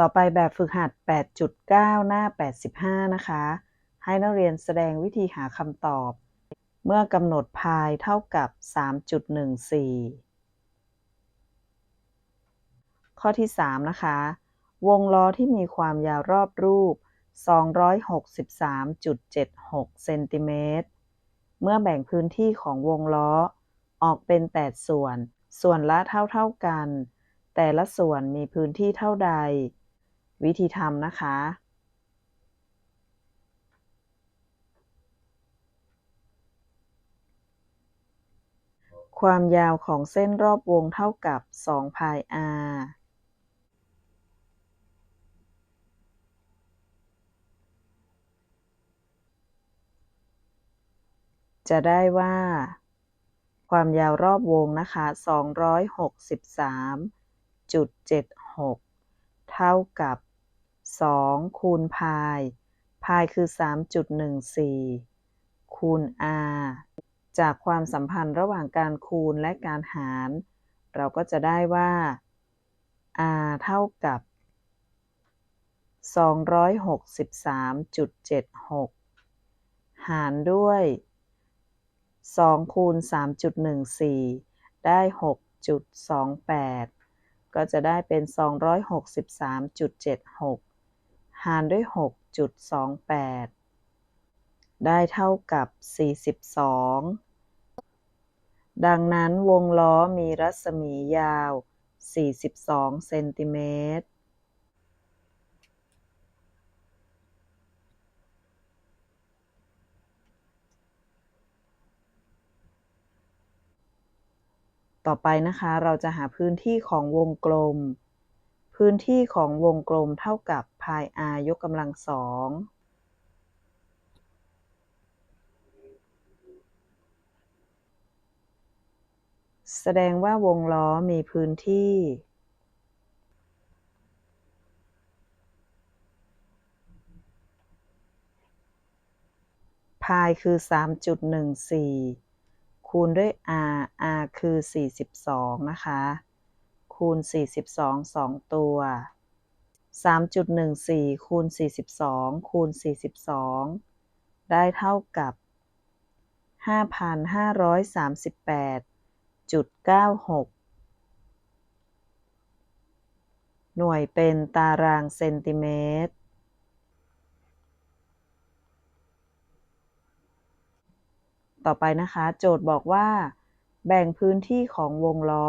ต่อไปแบบฝึกหัด 8.9 หน้า 85 นะคะ ให้นักเรียนแสดงวิธีหาคำตอบ เมื่อกำหนดพายเท่ากับ 3.14 ข้อที่ 3 นะคะ วงล้อที่มีความยาวรอบรูป 263.76 เซนติเมตร เมื่อแบ่งพื้นที่ของวงล้อ ออกเป็น 8 ส่วน ส่วนละเท่าๆกันแต่ละส่วนมีพื้นที่เท่าใด วิธีทำนะคะ ความยาวของเส้นรอบวงเท่ากับ2พาย r จะได้ว่า ความยาวรอบวงนะคะ 263.76 เท่ากับ 2 คูณพาย พายคือ 3.14 คูณ r จากความสัมพันธ์ระหว่างการคูณและการหาร เราก็จะได้ว่า r เท่ากับ 263.76 หารด้วย 2 คูณ 3.14 ได้ 6.28 ก็จะได้เป็น 263.76ารด้วย 6.28 ได้เท่ากับ 42 ดังนั้นวงล้อมีรัศมียาว 42 เซนติเมตรต่อไปนะคะ เราจะหาพื้นที่ของวงกลม พื้นที่ของวงกลมเท่ากับพาย r ยกกำลังสองแสดงว่าวงล้อมีพื้นที่ พายคือ 3.14 คูณด้วย r r คือ 42 นะคะ คูณ 42 2 ตัว 3.14 คูณ 42 คูณ 42 ได้เท่ากับ 5,538.96 หน่วยเป็นตารางเซนติเมตร ต่อไปนะคะ โจทย์บอกว่า แบ่งพื้นที่ของวงล้อ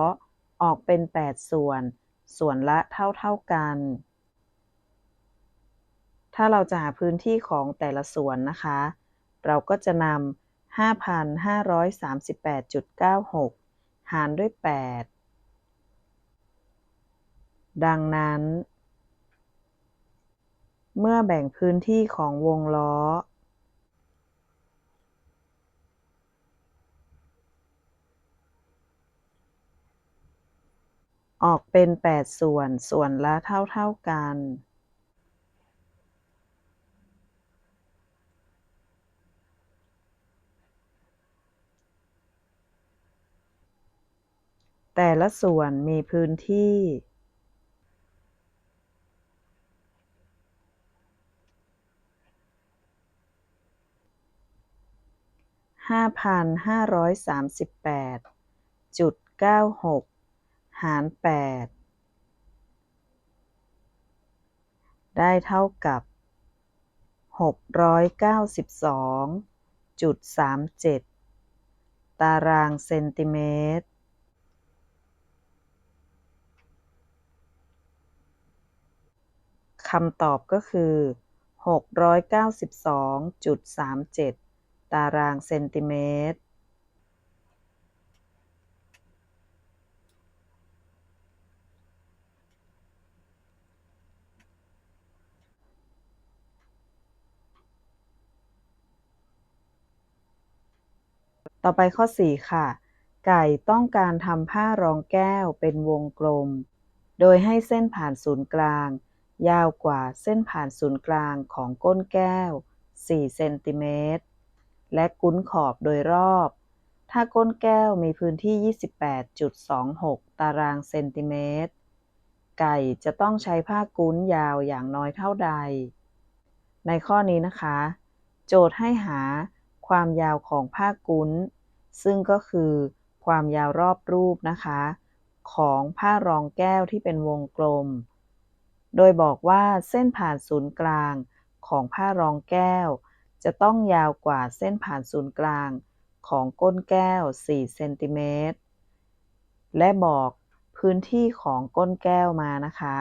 ออกเป็น 8 ส่วน ส่วนละเท่าๆกัน ถ้าเราจะหาพื้นที่ของแต่ละส่วนนะคะ เราก็จะนำ5,538.96 หารด้วย 8 ดังนั้น เมื่อแบ่งพื้นที่ของวงล้อ ออกเป็น8ส่วน ส่วนละเท่าๆกันแต่ละส่วนมีพื้นที่5,538.96หาร หาร 8 ได้เท่ากับ 692.37 ตารางเซนติเมตรคำตอบก็คือ 692.37 ตารางเซนติเมตร ต่อไปข้อ 4 ค่ะ ไก่ต้องการทำผ้ารองแก้วเป็นวงกลม โดยให้เส้นผ่านศูนย์กลาง ยาวกว่าเส้นผ่านศูนย์กลางของก้นแก้ว 4 เซนติเมตร และกุ้นขอบโดยรอบ ถ้าก้นแก้วมีพื้นที่ 28.26 ตารางเซนติเมตร ไก่จะต้องใช้ผ้ากุ้นยาวอย่างน้อยเท่าใด ในข้อนี้นะคะ โจทย์ให้หาความยาวของผ้ากุ้น ซึ่งก็คือความยาวรอบรูปนะคะ ของผ้ารองแก้วที่เป็นวงกลม โดยบอกว่าเส้นผ่านศูนย์กลางของผ้ารองแก้ว จะต้องยาวกว่าเส้นผ่านศูนย์กลางของก้นแก้ว 4 เซนติเมตร และบอกพื้นที่ของก้นแก้วมานะคะ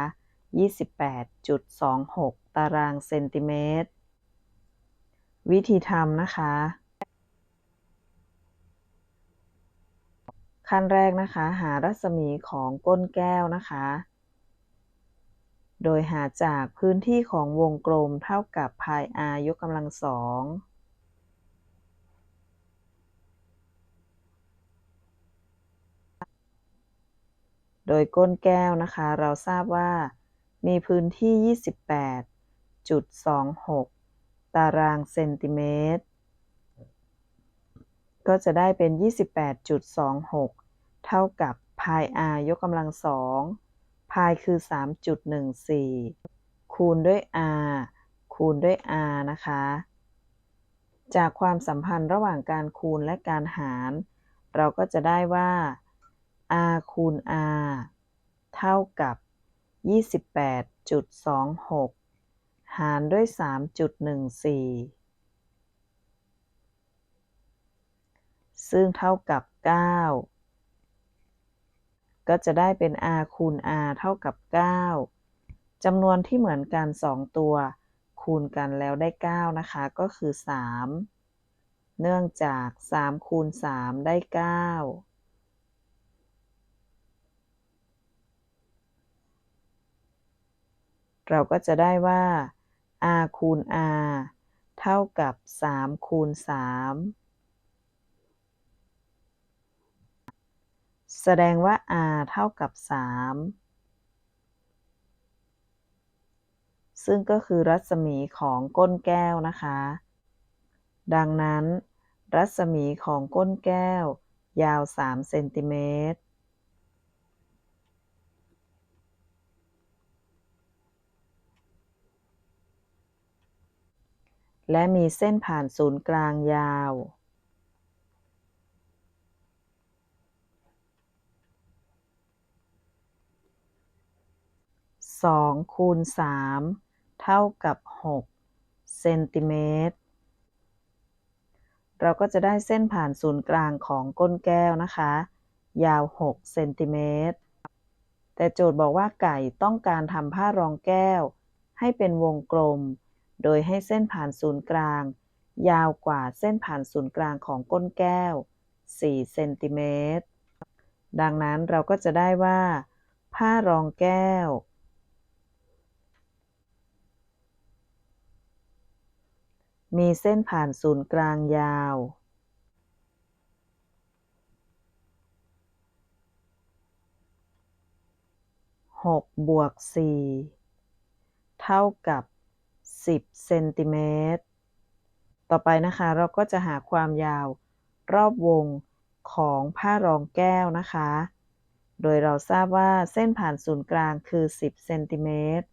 28.26 ตารางเซนติเมตร วิธีทำนะคะ ขั้นแรกนะคะ หารัศมีของก้นแก้วนะคะ โดยหาจากพื้นที่ของวงกลมเท่ากับพาย r ยกกำลังสองโดยก้นแก้วนะคะ เราทราบว่า มีพื้นที่ 28.26 ตารางเซนติเมตร ก็จะได้เป็น 28.26 เท่ากับพ r ยกกำลังสองพคือ 3.14 คูณด้วย r คูณด้วย r นะคะ จากความสัมพันธ์ระหว่างการคูณและการหาร เราก็จะได้ว่า r คูณ r เท่ากับ 28.26 หารด้วย 3.14 ซึ่งเท่ากับ 9 ก็จะได้เป็น r คูณ r เท่ากับ 9จำนวนที่เหมือนกัน 2 ตัว คูณกันแล้วได้ 9 นะคะ ก็คือ 3 เนื่องจาก 3 คูณ 3 ได้ 9เราก็จะได้ว่า r คูณ r เท่ากับ 3 คูณ 3 แสดงว่า r เท่ากับ 3 ซึ่งก็คือรัศมีของก้นแก้วนะคะ ดังนั้น รัศมีของก้นแก้ว ยาว 3 เซนติเมตรและมีเส้นผ่านศูนย์กลางยาว สองคูณสามเท่ากับหกเซนติเมตร เราก็จะได้เส้นผ่านศูนย์กลางของก้นแก้วนะคะ ยาว 6 เซนติเมตร แต่โจทย์บอกว่าไก่ต้องการทำผ้ารองแก้ว ให้เป็นวงกลม โดยให้เส้นผ่านศูนย์กลาง ยาวกว่าเส้นผ่านศูนย์กลางของก้นแก้ว 4 เซนติเมตร ดังนั้นเราก็จะได้ว่าผ้ารองแก้ว มีเส้นผ่านศูนย์กลางยาว6บวก4เท่ากับ 10เซนติเมตร ต่อไปนะคะเราก็จะหาความยาวรอบวงของผ้ารองแก้วนะคะ โดยเราทราบว่าเส้นผ่านศูนย์กลางคือ 10เซนติเมตร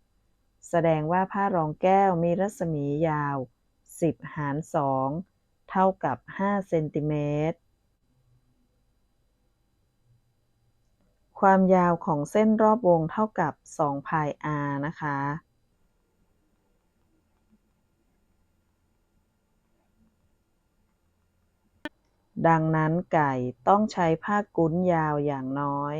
แสดงว่าผ้ารองแก้วมีรัศมียาว 10 หาร 2 เท่ากับ 5 เซนติเมตร ความยาวของเส้นรอบวงเท่ากับ2พาย r นะคะ ดังนั้นไก่ต้องใช้ผ้ากุ้นยาวอย่างน้อย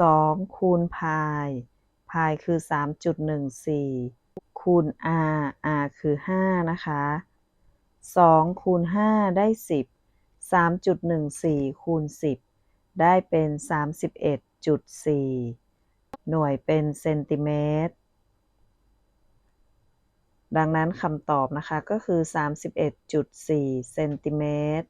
สองคูณพาย พายคือ 3.14 คูณ r r คือ 5 นะคะ 2 คูณ 5 ได้ 10 3.14 คูณ 10 ได้เป็น 31.4 หน่วยเป็นเซนติเมตร ดังนั้นคำตอบนะคะก็คือ 31.4 เซนติเมตร